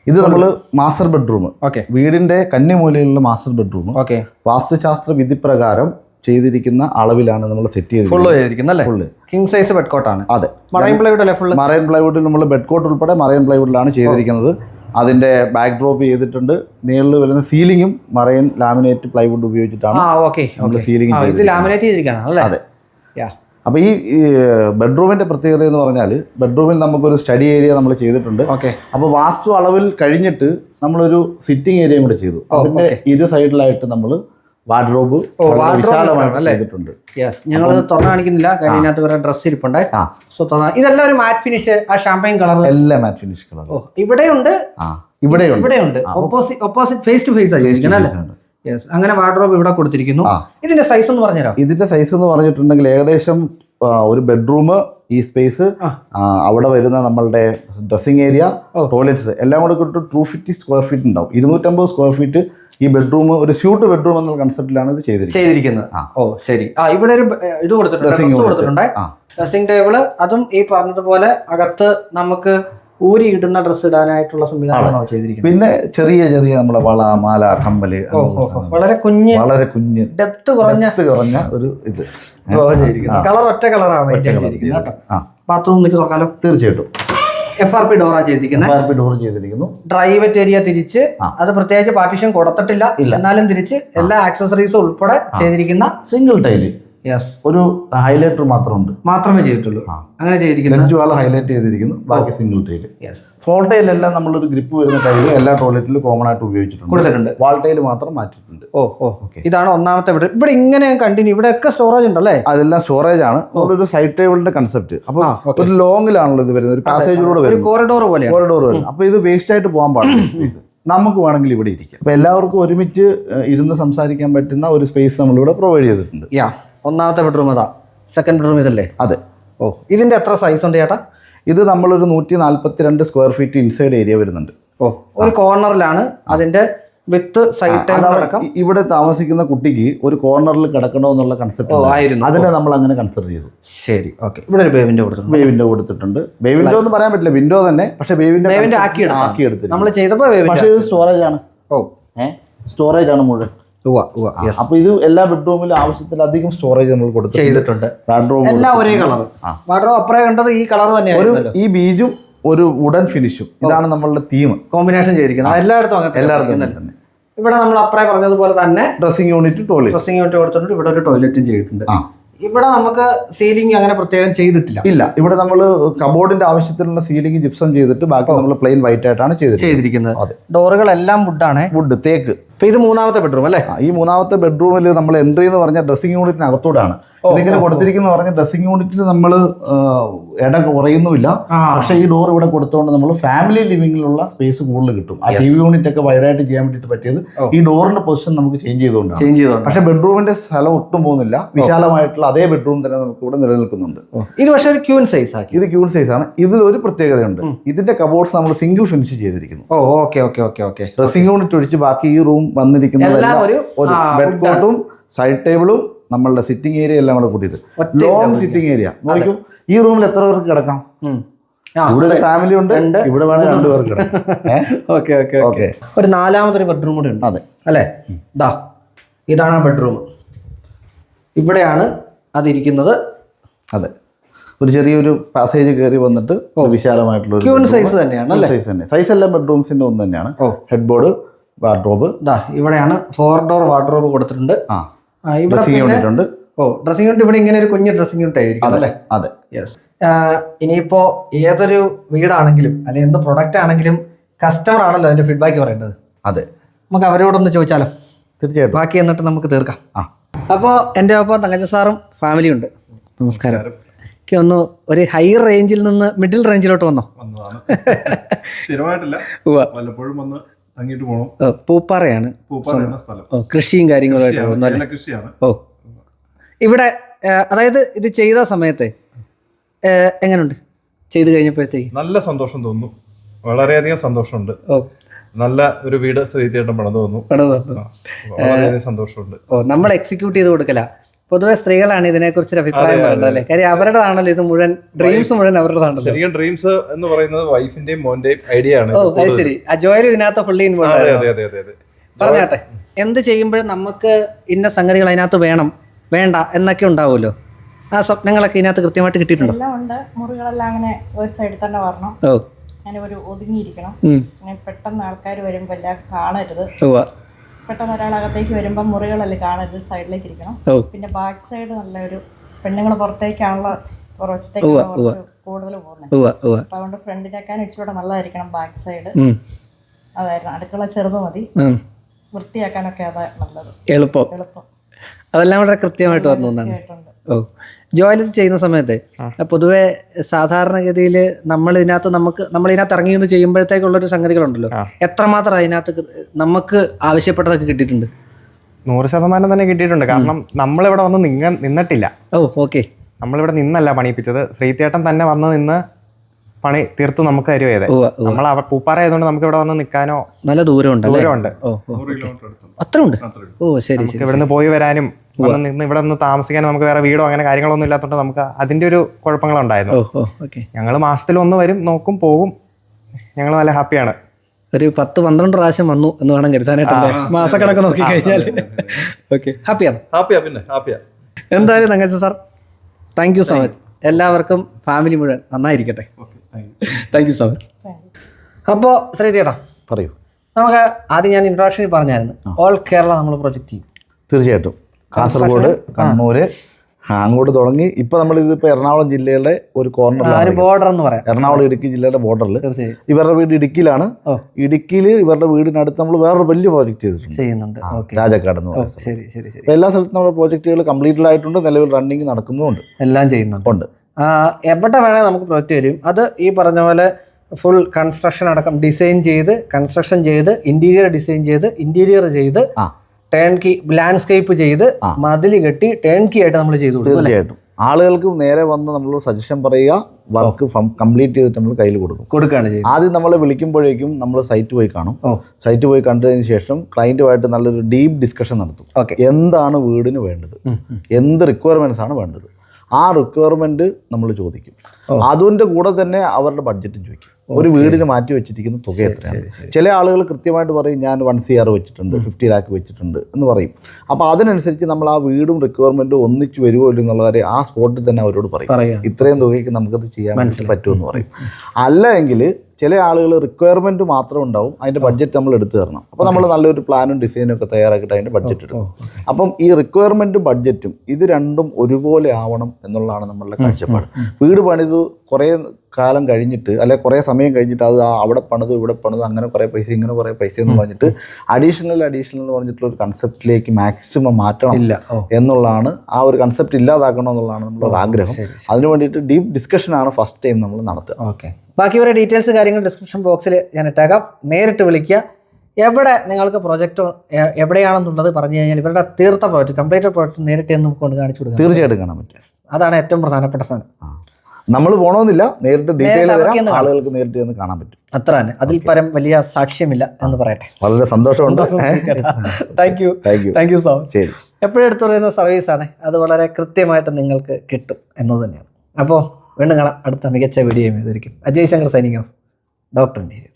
ഇത് നമ്മൾ മാസ്റ്റർ ബെഡ്റൂം ഓക്കെ. വീടിന്റെ കന്നിമൂലയിലുള്ള മാസ്റ്റർ ബെഡ്റൂം ഓക്കെ. വാസ്തുശാസ്ത്ര വിധി പ്രകാരം ചെയ്തിരിക്കുന്ന അളവിലാണ് നമ്മൾ സെറ്റ് ചെയ്തത് ഫുള്ള് ചെയ്തിരിക്കുന്നത് അല്ലേ? ഫുള്ള് കിങ് സൈസ് ബെഡ് കോട്ടാണ് അതെ. മറൈൻ പ്ലൈവുഡ് അല്ലേ ഫുള്ള് മറൈൻ പ്ലൈവുഡിൽ നമ്മൾ ബെഡ് കോട്ട് ഉൾപ്പെടെ മറൈൻ പ്ലൈവുഡിലാണ് ചെയ്തിരിക്കുന്നത്. അതിന്റെ ബാക്ക് ഡ്രോപ്പ് ചെയ്തിട്ടുണ്ട്. നീളിൽ വരുന്ന സീലിംഗും മറൈൻ ലാമിനേറ്റ് പ്ലൈവുഡ് ഉപയോഗിച്ചിട്ടാണ് സീലിംഗ് ഇത് ലാമിനേറ്റ് ചെയ്തിരിക്കുകയാണ് അല്ലേ? അതെ. അപ്പോൾ ഈ ബെഡ്റൂമിന്റെ പ്രത്യേകത എന്ന് പറഞ്ഞാൽ ബെഡ്റൂമിൽ നമുക്കൊരു സ്റ്റഡി ഏരിയ നമ്മൾ ചെയ്തിട്ടുണ്ട്. ഓക്കെ. അപ്പോൾ വാസ്തു അളവിൽ കഴിഞ്ഞിട്ട് നമ്മളൊരു സിറ്റിംഗ് ഏരിയയും കൂടെ ചെയ്തു. അതിന്റെ ഇരു സൈഡിലായിട്ട് നമ്മൾ വാർഡ്രോബ് വിശാലമായിട്ട് ചെയ്തിട്ടുണ്ട്. യെസ് ഞങ്ങൾ തുറന്നു കാണിക്കുന്നില്ല. കാര്യം ഇതിനകത്ത് വേറെ ഡ്രസ്സ് ഇരിപ്പുണ്ട്. സോ തുറന്ന ഇതെല്ലാം ഒരു മാറ്റ് ഫിനിഷ് ആ ഷാമ്പൈൻ കളർ എല്ലാം മാറ്റ് ഫിനിഷ് കളർ ഓ ഇവിടെയുണ്ട്. ഇവിടെയുണ്ട്. ഇവിടെയുണ്ട്. Opposite opposite face to face ആയിരിക്കണം അല്ലേ. യെസ് അങ്ങനെ വാർഡ്രോബ് ഇവിടെ കൊടുത്തിരിക്കുന്നു. ഇതിന്റെ സൈസ് ഒന്ന് പറഞ്ഞുതരാം ഇതിന്റെ സൈസ് എന്ന് പറഞ്ഞിട്ടുണ്ടെങ്കിൽ ഏകദേശം ഒരു ബെഡ്റൂം ഈ സ്പേസ് അവിടെ വരുന്ന നമ്മളുടെ ഡ്രസ്സിംഗ് ഏരിയ ടോയ്ലറ്റ്സ് എല്ലാം കൂടെ കിട്ടും ടു ഫിഫ്റ്റി സ്ക്വയർ ഫീറ്റ് ഉണ്ടാവും. ഇരുന്നൂറ്റമ്പത് സ്ക്വയർ ഫീറ്റ് ഈ ബെഡ്റൂം ഒരു സ്യൂട്ട് ബെഡ്റൂം എന്നുള്ള കൺസെപ്റ്റിലാണ് ഇത് ചെയ്തിരിക്കുന്നത്. ചെയ്തിരിക്കുന്നത്. ഓ ശരി. ആ ഇവിടെ ഒരു ഇത് കൊടുത്തിട്ടുണ്ട്. ഡ്രസ്സിംഗ് കൊടുത്തിട്ടുണ്ട്. ഡ്രസ്സിംഗ് ടേബിൾ അതും ഈ പറഞ്ഞതുപോലെ അകത്ത് നമുക്ക് ഊരി ഇടുന്ന ഡ്രസ്സ് ഇടാനായിട്ടുള്ള സംവിധാനമാണ് ചെയ്തിരിക്കുന്നത്. പിന്നെ ചെറിയ ചെറിയ നമ്മുടെ വള മാല കമ്മൽ ഓ. വളരെ കുഞ്ഞ് വളരെ കുഞ്ഞ് ഡെപ്ത് കുറഞ്ഞ കുറഞ്ഞ ഒരു ഇത്. കളർ ഒറ്റ കളറാണ് ചെയ്തിരിക്കുന്നത് കേട്ടോ. ആ. ബാത്റൂം നിൽക്കി തുറക്കാലോ? തീർച്ചയായിട്ടും. എഫ് ആർ പി ഡോറാ ചെയ്തിരിക്കുന്നത്. എഫ് ആർ പി ഡോർ ചെയ്തിരിക്കുന്നു. ഡ്രൈവറ്റ് ഏരിയ തിരിച്ച് അത് പ്രത്യേകിച്ച് പാർട്ടീഷൻ കൊടുത്തിട്ടില്ല. എന്നാലും തിരിച്ച് എല്ലാ ആക്സസറീസും ഉൾപ്പെടെ ചെയ്തിരിക്കുന്ന സിംഗിൾ ടൈൽ ഒരു ഹൈലൈറ്റർ മാത്രമുണ്ട്. മാത്രമേ ചെയ്തിട്ടുള്ളൂ. അങ്ങനെ ചെയ്തിരിക്കുന്നു ഹൈലൈറ്റ് ചെയ്തിരിക്കുന്നു. ബാക്കി സിംഗിൾ ടൈൽ ടൈലെല്ലാം നമ്മളൊരു ഗ്രിപ്പ് വരുന്ന ടൈൽ എല്ലാ ടോയ്ലറ്റിലും കോമൺ ആയിട്ട് ഉപയോഗിച്ചിട്ടുണ്ട്. കൊടുത്തിട്ടുണ്ട്. വാൾ ടൈൽ മാത്രം മാറ്റിയിട്ടുണ്ട്. ഓ ഓ. ഇതാണ് ഒന്നാമത്തെ ഇവിടെ ഇവിടെ ഇങ്ങനെ കണ്ടിന്യൂ ഇവിടെ ഒക്കെ സ്റ്റോറേജ് ഉണ്ടല്ലേ? അതെല്ലാം സ്റ്റോറേജ് ആണ്. ഒരു സൈഡ് ടേബിളിന്റെ കൺസെപ്റ്റ് അപ്പൊ ഒരു ലോങ്ങിലാണല്ലോ ഇത് വരുന്നത്. ഒരു പാസേജിലൂടെ വരുന്നത്. കോറിഡോർ പോലെ കോറിഡോർ വരും അപ്പൊ ഇത് വേസ്റ്റ് ആയിട്ട് പോകാൻ പാടില്ല. നമുക്ക് വേണമെങ്കിൽ ഇവിടെ ഇരിക്കാം. അപ്പൊ എല്ലാവർക്കും ഒരുമിച്ച് ഇരുന്ന് സംസാരിക്കാൻ പറ്റുന്ന ഒരു സ്പേസ് നമ്മളിവിടെ പ്രൊവൈഡ് ചെയ്തിട്ടുണ്ട്. യാ ഒന്നാമത്തെ ബെഡ്റൂം അതാ. സെക്കൻഡ് ബെഡ്റൂം ഇതല്ലേ? അതെ. ഓ ഇതിന്റെ എത്ര സൈസ് ഉണ്ട് ചേട്ടാ? ഇത് നമ്മളൊരു നൂറ്റി നാൽപ്പത്തി രണ്ട് സ്ക്വയർ ഫീറ്റ് ഇൻസൈഡ് ഏരിയ വരുന്നുണ്ട്. ഓ ഒരു കോർണറിലാണ് അതിന്റെ വിത്ത് സൈറ്റ് ഇവിടെ താമസിക്കുന്ന കുട്ടിക്ക് ഒരു കോർണറിൽ കിടക്കണമെന്നുള്ള എന്നുള്ള കൺസെപ്റ്റ് ആയിരുന്നു. അതിനെ നമ്മൾ അങ്ങനെ കൺസിഡർ ചെയ്തു. ശരി ഓക്കെ ഇവിടെ ഒരു ബേവിന്റെ കൊടുത്തിട്ടുണ്ട്. ബേ വിൻഡോ കൊടുത്തിട്ടുണ്ട്. ബേ വിൻഡോ എന്ന് പറയാൻ പറ്റില്ല. വിൻഡോ തന്നെ. പക്ഷേ ബേ വിൻഡോ. ആക്കി എടുത്തിട്ടുണ്ട് നമ്മൾ ചെയ്തപ്പോൾ പക്ഷേ ഇത് സ്റ്റോറേജ് ആണ്. ഓ. ഏഹ് സ്റ്റോറേജ് ആണ് മുഴുവൻ. അപ്പൊ ഇത് എല്ലാ ബെഡ്റൂമിലും ആവശ്യത്തിലധികം സ്റ്റോറേജ് നമ്മൾ കൊടുത്തു ചെയ്തിട്ടുണ്ട്. ബാഡ്റൂം എല്ലാം ഒരേ കളർ വാട്ടർ അപ്പറേ കണ്ടത് ഈ കളർ ഒരു ഈ ബീജും ഒരു വുഡൻ ഫിനിഷും ഇതാണ് നമ്മളുടെ തീം കോമ്പിനേഷൻ ചെയ്തിരിക്കുന്നത്. എല്ലായിടത്തും അങ്ങനെ എല്ലായിടത്തും തന്നെ. ഇവിടെ നമ്മൾ അപ്പറേ പറഞ്ഞതുപോലെ തന്നെ dressing unit toilet dressing unit കൊടുത്തിട്ടുണ്ട്. ഇവിടെ ഒരു ടോയ്ലറ്റും ചെയ്തിട്ടുണ്ട്. ഇവിടെ നമുക്ക് സീലിംഗ് അങ്ങനെ പ്രത്യേകം ചെയ്തിട്ടില്ല. ഇല്ല. ഇവിടെ നമ്മൾ കബോർഡിന്റെ ആവശ്യത്തിനുള്ള സീലിംഗ് ജിപ്സം ചെയ്തിട്ട് ബാക്കി നമ്മൾ പ്ലെയിൻ വൈറ്റ് ആയിട്ടാണ് ചെയ്തിരിക്കുന്നത്. ഡോറുകൾ എല്ലാം ഡോറുകളെല്ലാം വുഡാണ് വുഡ് തേക്ക്. അപ്പൊ ഇത് മൂന്നാമത്തെ ബെഡ്റൂം അല്ലേ? ഈ മൂന്നാമത്തെ ബെഡ്റൂമിൽ നമ്മൾ എൻട്രി എന്ന് പറഞ്ഞ ഡ്രസ്സിംഗ് യൂണിറ്റിന് അകത്തോടാണ്. ഇതിങ്ങനെ കൊടുത്തിരിക്കുന്ന പറഞ്ഞ ഡ്രസ്സിംഗ് യൂണിറ്റിൽ നമ്മൾ ഇട കുറയുന്നുമില്ല. പക്ഷെ ഈ ഡോർ ഇവിടെ കൊടുത്തുകൊണ്ട് നമ്മൾ ഫാമിലി ലിവിങ്ങിലുള്ള സ്പേസ് കൂടുതൽ കിട്ടും. ആ ടി വി യൂണിറ്റ് ഒക്കെ വൈഡായിട്ട് ചെയ്യാൻ വേണ്ടിയിട്ട് പറ്റിയത് ഈ ഡോറിന്റെ പൊസിഷൻ നമുക്ക് ചേഞ്ച് ചെയ്തുകൊണ്ടാണ്. ചേഞ്ച് ചെയ്തുകൊണ്ട് പക്ഷേ ബെഡ്റൂമിന്റെ സ്ഥലം ഒട്ടും പോകുന്നില്ല. വിശാലമായിട്ടുള്ള അതേ ബെഡ്റൂം തന്നെ നമുക്ക് ഇവിടെ നിലനിൽക്കുന്നുണ്ട്. ഇത് പക്ഷേ ഒരു ക്യൂൻ സൈസ് ആക്കി. ഇത് ക്യൂൻ സൈസ് ആണ്. ഇതിൽ ഒരു പ്രത്യേകതയുണ്ട്. ഇതിന്റെ കബോർഡ്സ് നമ്മൾ സിംഗിൾ ഫിനിഷ് ചെയ്തിരിക്കുന്നു. ഓ okay okay okay okay. Dressing unit ഒഴിച്ച് ബാക്കി ഈ റൂം വന്നിരിക്കുന്നതെല്ലാം ഒരു ഒരു ബെഡ് കോട്ടും സൈഡ് ടേബിളും നമ്മളുടെ സിറ്റിംഗ് ഏരിയ എല്ലാം കൂടെ കൂട്ടിയിട്ട്. ലോങ് സിറ്റിംഗ് ഏരിയ നോക്കൂ ഈ റൂമിൽ എത്ര പേർക്ക് കിടക്കാം? ഇവിടെ ഫാമിലി ഉണ്ട് ഇവിടെ വേണം രണ്ടുപേർക്ക് ഓക്കെ ഓക്കെ ഓക്കെ. ഒരു നാലാമതൊരു ബെഡ്റൂം കൂടെ ഉണ്ട്. അതെ. അല്ലേ? ദാ ഇതാണ് ആ ബെഡ്റൂം ഇവിടെയാണ് അതിരിക്കുന്നത്. അതെ. ഒരു ചെറിയൊരു പാസേജ് കയറി വന്നിട്ട് വിശാലമായിട്ടുള്ള സൈസ് തന്നെയാണ് സൈസ് തന്നെ. സൈസ് എല്ലാം ബെഡ്റൂംസിന്റെ ഒന്ന് തന്നെയാണ്. ഹെഡ്ബോർഡ് ഹെഡ് ബോർഡ് വാർഡ്രോബ് ദാ ഇവിടെയാണ് ഫോർ ഡോർ വാർഡ്രോബ് കൊടുത്തിട്ടുണ്ട്. ആ ഇവിടെ ഡ്രസ്സിംഗ് പിന്നെ യൂണിറ്റ് ഉണ്ട് ഓ ഡ്രസ്സിംഗ് യൂണിറ്റ് ഇവിടെ ഇങ്ങനെ ഒരു കുഞ്ഞ് ഡ്രസ്സിംഗ് യൂണിറ്റ് ആയിരിക്കും അതെ അല്ലേ? അതെ. യെസ് ഇനിയിപ്പോ ഏതൊരു വീടാണെങ്കിലും അല്ലെങ്കിൽ എന്ത് പ്രൊഡക്റ്റ് ആണെങ്കിലും കസ്റ്റമർ ആണല്ലോ അതിന്റെ ഫീഡ്ബാക്ക് പറയേണ്ടത്. അതെ. നമുക്ക് അവരോടൊന്ന് ചോദിച്ചാലോ? തീർച്ചയായിട്ടും. ബാക്കി എന്നിട്ട് നമുക്ക് തീർക്കാം. ആ. അപ്പോ എന്റെ ഒപ്പം തങ്കച്ച സാറും ഫാമിലി ഉണ്ട്. നമസ്കാരം. എനിക്ക് ഒന്ന് ഒരു ഹൈ റേഞ്ചിൽ നിന്ന് മിഡിൽ റേഞ്ചിലോട്ട് വന്നോ? വന്നതാണ്. സ്ഥിരമായിട്ടില്ല. വല്ലപ്പോഴും വന്ന് തങ്ങിയിട്ട് പോകണം പൂപ്പാറയാണ്. കൃഷിയും കാര്യങ്ങളുമായിട്ട് കൃഷിയാണ് ഓ. ഇവിടെ അതായത് ഇത് ചെയ്ത സമയത്തെ എങ്ങനെയുണ്ട് ചെയ്തു കഴിഞ്ഞപ്പോഴത്തേക്ക്? നല്ല സന്തോഷം തോന്നുന്നു. വളരെയധികം സന്തോഷമുണ്ട്. ഓ. നല്ല ഒരു വീട് ശ്രീതേട്ടൻ പണിത് തോന്നുന്നു പണിത് തന്നു. വളരെയധികം സന്തോഷമുണ്ട്. ഓ നമ്മൾ എക്സിക്യൂട്ട് ചെയ്ത് കൊടുക്കല. പൊതുവെ സ്ത്രീകളാണ് ഇതിനെക്കുറിച്ച് അഭിപ്രായം പറയുന്നത് അല്ലേ? കാര്യം അവരുടെതാണല്ലോ ഇത് മുഴുവൻ ഡ്രീംസ് മുഴുവൻ അവരുടെതാണല്ലോ ശരിക്കും ഡ്രീംസ് എന്ന് പറയുന്നത് വൈഫിന്റെയും മോന്റെയും ഐഡിയ ആണ് ഓ അത് ശരി. അജോയിൽ ഇതിനകത്ത് ഫുള്ളി ഇൻവോൾവ് അതെ ആയിരുന്നു. അതെ അതെ അതെ അതെ. പറഞ്ഞാട്ടെ. എന്ത് ചെയ്യുമ്പോഴും നമുക്ക് ഇന്ന സംഗതികൾ അതിനകത്ത് വേണം വേണ്ട എന്നൊക്കെ ഉണ്ടാവുമല്ലോ? ആ സ്വപ്നങ്ങളൊക്കെ ഇതിനകത്ത് കൃത്യമായിട്ട് കിട്ടിയിട്ടുണ്ടോ? എല്ലാം ഉണ്ട്. മുറികളെല്ലാം അങ്ങനെ ഒരു സൈഡിൽ തന്നെ വരണം. അങ്ങനെ ഒരു ഒതുങ്ങിയിരിക്കണം. പെട്ടെന്ന് ആൾക്കാർ വരുമ്പോൾ എല്ലാം കാണരുത്. പെട്ടെന്ന് ഒരാളകത്തേക്ക് വരുമ്പോൾ മുറികളല്ലേ കാണരുത് സൈഡിലേക്ക് ഇരിക്കണം. പിന്നെ ബാക്ക് സൈഡ് നല്ലൊരു പെണ്ണുങ്ങൾ പുറത്തേക്കാണുള്ള പുറത്തേക്കാണ് കൂടുതൽ പോകുന്നത് അതുകൊണ്ട് ഫ്രണ്ടിലേക്കാൻ ഇച്ചിരി നല്ലതായിരിക്കണം ബാക്ക് സൈഡ്. അതായിരുന്നു. അടുക്കള ചെറുത് മതി. വൃത്തിയാക്കാനൊക്കെ അതാ നല്ലത്. എളുപ്പം. എളുപ്പം. അതെല്ലാം വളരെ കൃത്യമായിട്ട് വന്നു ഓ ജോലി ചെയ്യുന്ന സമയത്ത് പൊതുവെ സാധാരണഗതിയിൽ നമ്മൾ ഇതിനകത്ത് നമുക്ക് നമ്മൾ ഇതിനകത്ത് ഇറങ്ങി നിന്ന് ചെയ്യുമ്പോഴത്തേക്കുള്ളൊരു സംഗതികളുണ്ടല്ലോ. എത്രമാത്രം അതിനകത്ത് നമുക്ക് ആവശ്യപ്പെട്ടതൊക്കെ കിട്ടിയിട്ടുണ്ട്? നൂറ് ശതമാനം തന്നെ കിട്ടിയിട്ടുണ്ട്. കാരണം നമ്മളിവിടെ വന്ന് നിങ്ങ നിന്നിട്ടില്ല. ഓ ഓക്കെ. നമ്മളിവിടെ നിന്നല്ല പണിയിപ്പിച്ചത്. ശ്രീതേട്ടൻ തന്നെ വന്ന് നിന്ന് പണി തീർത്ത് നമുക്ക് തരുവേത്. നമ്മൾ പൂപ്പാറ ആയതുകൊണ്ട് നമുക്ക് ഇവിടെ വന്ന് നിൽക്കാനോ നല്ല ദൂരമുണ്ട് ദൂരമുണ്ട്. അത്ര ഉണ്ട്. ഓ ശരി ഇവിടെ നിന്ന് ഇവിടുന്ന് പോയി വരാനും നിന്ന് ഇവിടെ നിന്ന് താമസിക്കാനും നമുക്ക് വേറെ വീടോ അങ്ങനെ കാര്യങ്ങളൊന്നും ഇല്ലാത്തതുകൊണ്ട് നമുക്ക് അതിന്റെ ഒരു കുഴപ്പങ്ങളുണ്ടായിരുന്നു. ഞങ്ങൾ മാസത്തിൽ ഒന്ന് വരും നോക്കും പോകും. ഞങ്ങൾ നല്ല ഹാപ്പിയാണ്. ഒരു പത്ത് പന്ത്രണ്ട് പ്രാവശ്യം വന്നു എന്ന് വേണം കരുതാനായിട്ട് മാസക്കണക്ക് നോക്കി കഴിഞ്ഞാൽ ഓക്കെ. ഹാപ്പിയാണ് ഹാപ്പിയാ പിന്നെ ഹാപ്പിയാ. എന്തായാലും തങ്കച്ച sir thank you so much എല്ലാവർക്കും ഫാമിലി മുഴുവൻ നന്നായിരിക്കട്ടെ. താങ്ക് യു സോ മച്ച് അപ്പോൾ ശ്രീ ചേട്ടാ പറയൂ. നമുക്ക് ആദ്യം ഞാൻ ഇൻട്രോഡക്ഷനിൽ പറഞ്ഞായിരുന്നു. ഓൾ കേരള നമ്മൾ പ്രൊജക്റ്റ് ചെയ്യും. തീർച്ചയായിട്ടും. കാസർഗോഡ് കണ്ണൂർ ഹാങ്ങോട് അങ്ങോട്ട് തുടങ്ങി. ഇപ്പൊ നമ്മൾ ഇതിപ്പോ എറണാകുളം ജില്ലയുടെ ഒരു കോർണർ കോർണറിലാണ് ബോർഡർ എന്ന് പറയാം. എറണാകുളം ഇടുക്കി ജില്ലയുടെ ബോർഡറിൽ ഇവരുടെ വീട് ഇടുക്കിയിലാണ്. ഇടുക്കിയിൽ ഇവരുടെ വീടിനടുത്ത് നമ്മൾ വേറൊരു വലിയ പ്രോജക്റ്റ് ചെയ്തിട്ടുണ്ട്. രാജക്കാട് എന്ന് പറയുന്നത് എല്ലാ സ്ഥലത്തും നമ്മുടെ പ്രോജക്റ്റുകൾ കംപ്ലീറ്റഡ് ആയിട്ടുണ്ട് നിലവിൽ റണ്ണിങ് നടക്കുന്നുമുണ്ട്. എല്ലാം ചെയ്യുന്നുണ്ട്. എവിടെ വേണേൽ നമുക്ക് പ്രൊജക്റ്റ് വരും അത് ഈ പറഞ്ഞ പോലെ ഫുൾ കൺസ്ട്രക്ഷൻ അടക്കം ഡിസൈൻ ചെയ്ത് കൺസ്ട്രക്ഷൻ ചെയ്ത് ഇന്റീരിയർ ഡിസൈൻ ചെയ്ത് ഇന്റീരിയർ ചെയ്ത്. ടേൺ കീ ലാൻഡ്സ്കേപ്പ് ചെയ്ത് മതിൽ കെട്ടി ടേൺ കീ ആയിട്ട് നമ്മൾ ചെയ്തു കൊടുക്കും തീർച്ചയായിട്ടും. ആളുകൾക്ക് നേരെ വന്ന് നമ്മൾ സജഷൻ പറയുക വർക്ക് കംപ്ലീറ്റ് ചെയ്തിട്ട് നമ്മൾ കയ്യിൽ കൊടുക്കും. കൊടുക്കുകയാണ് ചെയ്യുന്നത്. ആദ്യം നമ്മൾ വിളിക്കുമ്പോഴേക്കും നമ്മൾ സൈറ്റ് പോയി കാണും. സൈറ്റ് പോയി കണ്ടതിന് ശേഷം ക്ലയന്റുമായിട്ട് നല്ലൊരു ഡീപ്പ് ഡിസ്കഷൻ നടത്തും. ഓക്കെ. എന്താണ് വീടിന് വേണ്ടത്? എന്ത് റിക്വയർമെന്റ്സ് ആണ് വേണ്ടത്? ആ റിക്വയർമെന്റ് നമ്മൾ ചോദിക്കും. അതിന്റെ കൂടെ തന്നെ അവരുടെ ബഡ്ജറ്റും ചോദിക്കും. ഒരു വീടിന് മാറ്റി വെച്ചിരിക്കുന്ന തുക എത്രയാണ്? ചില ആളുകൾ കൃത്യമായിട്ട് പറയും ഞാൻ വൺ സി ആർ വെച്ചിട്ടുണ്ട് ഫിഫ്റ്റി ലാക്ക് വെച്ചിട്ടുണ്ട് എന്ന് പറയും. അപ്പോൾ അതിനനുസരിച്ച് നമ്മൾ ആ വീടും റിക്വയർമെന്റും ഒന്നിച്ച് വരുമോ ഇല്ലയോ എന്നുള്ള കാര്യം ആ സ്പോട്ടിൽ തന്നെ അവരോട് പറയും. ഇത്രയും തുകയ്ക്ക് നമുക്കത് ചെയ്യാൻ പറ്റുമെന്ന് പറയും. അല്ല എങ്കിൽ ചില ആളുകൾ റിക്വയർമെന്റ് മാത്രം ഉണ്ടാവും. അതിന്റെ ബഡ്ജറ്റ് നമ്മൾ എടുത്തു തരണം. അപ്പോൾ നമ്മൾ നല്ലൊരു പ്ലാനും ഡിസൈനും ഒക്കെ തയ്യാറാക്കിയിട്ട് അതിന്റെ ബഡ്ജറ്റ് എടുക്കും. അപ്പം ഈ റിക്വയർമെന്റും ബഡ്ജറ്റും ഇത് രണ്ടും ഒരുപോലെ ആവണം എന്നുള്ളതാണ് നമ്മളുടെ കാഴ്ചപ്പാട്. വീട് പണിത് കുറേ കാലം കഴിഞ്ഞിട്ട് അല്ലെ കുറേ സമയം കഴിഞ്ഞിട്ട് അത് അവിടെ പണിത് ഇവിടെ പണിത് അങ്ങനെ കുറേ പൈസ ഇങ്ങനെ കുറേ പൈസ എന്ന് പറഞ്ഞിട്ട് അഡീഷണൽ അഡീഷണൽ എന്ന് പറഞ്ഞിട്ടുള്ള ഒരു കൺസെപ്റ്റിലേക്ക് മാക്സിമം മാറ്റണം ഇല്ല. എന്നുള്ളതാണ് ആ ഒരു കൺസെപ്റ്റ് ഇല്ലാതാക്കണം എന്നുള്ളതാണ് നമ്മുടെ ആഗ്രഹം. അതിന് വേണ്ടിയിട്ട് ഡീപ്പ് ഡിസ്കഷനാണ് ഫസ്റ്റ് ടൈം നമ്മൾ നടത്തുക. ഓക്കെ. ബാക്കി ഇവരുടെ ഡീറ്റെയിൽസ് കാര്യങ്ങൾ ഡിസ്ക്രിപ്ഷൻ ബോക്സിൽ ഞാൻ ഇട്ടേക്കാം. നേരിട്ട് വിളിക്കുക. എവിടെ നിങ്ങൾക്ക് പ്രൊജക്റ്റ് എവിടെയാണെന്നുള്ളത് പറഞ്ഞു കഴിഞ്ഞാൽ ഇവരുടെ തീർത്ത പ്രോജക്റ്റ് കംപ്ലീറ്റ് പ്രോജക്റ്റ് നേരിട്ട് നമുക്ക് കൊണ്ട് കാണിച്ചു കൊടുക്കാം. തീർച്ചയായിട്ടും കാണാൻ പറ്റും. അതാണ് ഏറ്റവും പ്രധാനപ്പെട്ട സാധനം. നമ്മൾ പോണമെന്നില്ല നേരിട്ട് ഡീറ്റെയിൽ തരാം ആളുകൾക്ക് നേരിട്ട് ചെന്ന് കാണാൻ പറ്റും. അത്ര തന്നെ. അതിൽ പരം വലിയ സാക്ഷ്യമില്ല എന്ന് പറയട്ടെ. വളരെ സന്തോഷമുണ്ട്. Thank you thank you thank you so much ശരി. എപ്പോഴും എടുത്തു പറയുന്ന ആണ്. അത് വളരെ കൃത്യമായിട്ട് നിങ്ങൾക്ക് കിട്ടും എന്നത് തന്നെയാണ്. അപ്പോൾ വീണ്ടും കാണാം അടുത്ത മികച്ച വീഡിയോ ചെയ്തിരിക്കും Ajay Shankar of doctor India